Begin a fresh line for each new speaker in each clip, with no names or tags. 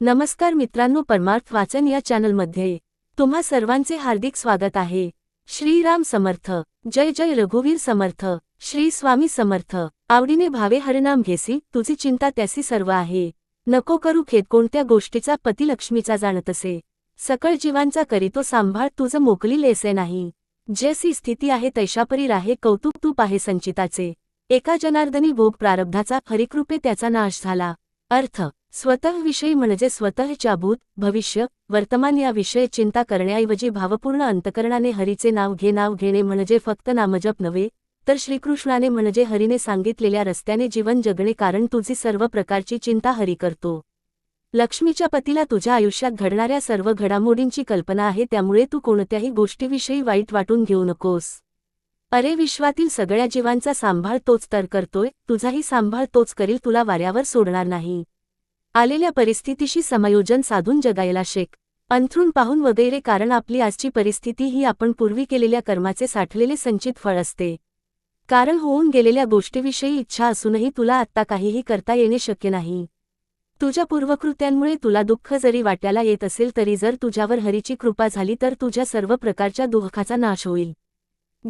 नमस्कार मित्रांनो परमार्थ वाचन या चॅनलमध्ये तुम्हा सर्वांचे हार्दिक स्वागत आहे. श्रीराम समर्थ जय जय रघुवीर समर्थ श्री स्वामी समर्थ. आवडीने भावे हरिनाम घेसी तुझी चिंता त्यासी सर्व आहे. नको करू खेद कोणत्या गोष्टीचा पती लक्ष्मीचा जाणतसे. सकळ जीवांचा करीतो सांभाळ तुझं मोकली लेसे नाही. जैसी स्थिती आहे तैशापरी राहे कौतुक तूप आहे संचिताचे. एका जनार्दनी भोग प्रारब्धाचा हरिकृपे त्याचा नाश झाला. अर्थ स्वतःविषयी म्हणजे स्वतःच्या भूत भविष्य वर्तमान या विषय चिंता करण्याऐवजी भावपूर्ण अंतकरणाने हरीचे नाव घे नाव घेणे म्हणजे फक्त नामजप नव्हे तर श्रीकृष्णाने म्हणजे हरीने सांगितलेल्या रस्त्याने जीवन जगणे कारण तुझी सर्व प्रकारची चिंता हरी करतो. लक्ष्मीच्या पतीला तुझ्या आयुष्यात घडणाऱ्या सर्व घडामोडींची कल्पना आहे त्यामुळे तू कोणत्याही गोष्टीविषयी वाईट वाटून घेऊ नकोस. अरे विश्वातील सगळ्या जीवांचा सांभाळ तोच तर करतोय तुझाही सांभाळ तोच करील तुला वाऱ्यावर सोडणार नाही. आलेल्या परिस्थितीशी समायोजन साधून जगायला शेक. अंथरूण पाहून वगैरे कारण आपली आजची परिस्थिती ही आपण पूर्वी केलेल्या कर्माचे साठलेले संचित फळ असते. कारण होऊन गेलेल्या गोष्टीविषयी इच्छा असूनही तुला आत्ता काहीही करता येणे शक्य नाही. तुझ्या पूर्वकृत्यांमुळे तुला दुःख जरी वाट्याला येत असेल तरी जर तुझ्यावर हरीची कृपा झाली तर तुझ्या सर्व प्रकारच्या दुःखाचा नाश होईल.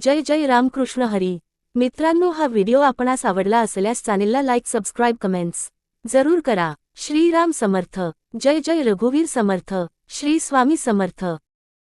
जय जय रामकृष्ण हरी. मित्रांनो हा व्हिडिओ आपणास आवडला असल्यास चॅनेलला लाईक सबस्क्राईब कमेंट्स जरूर करा. श्रीराम समर्थ. जय जय रघुवीर समर्थ. श्री स्वामी समर्थ.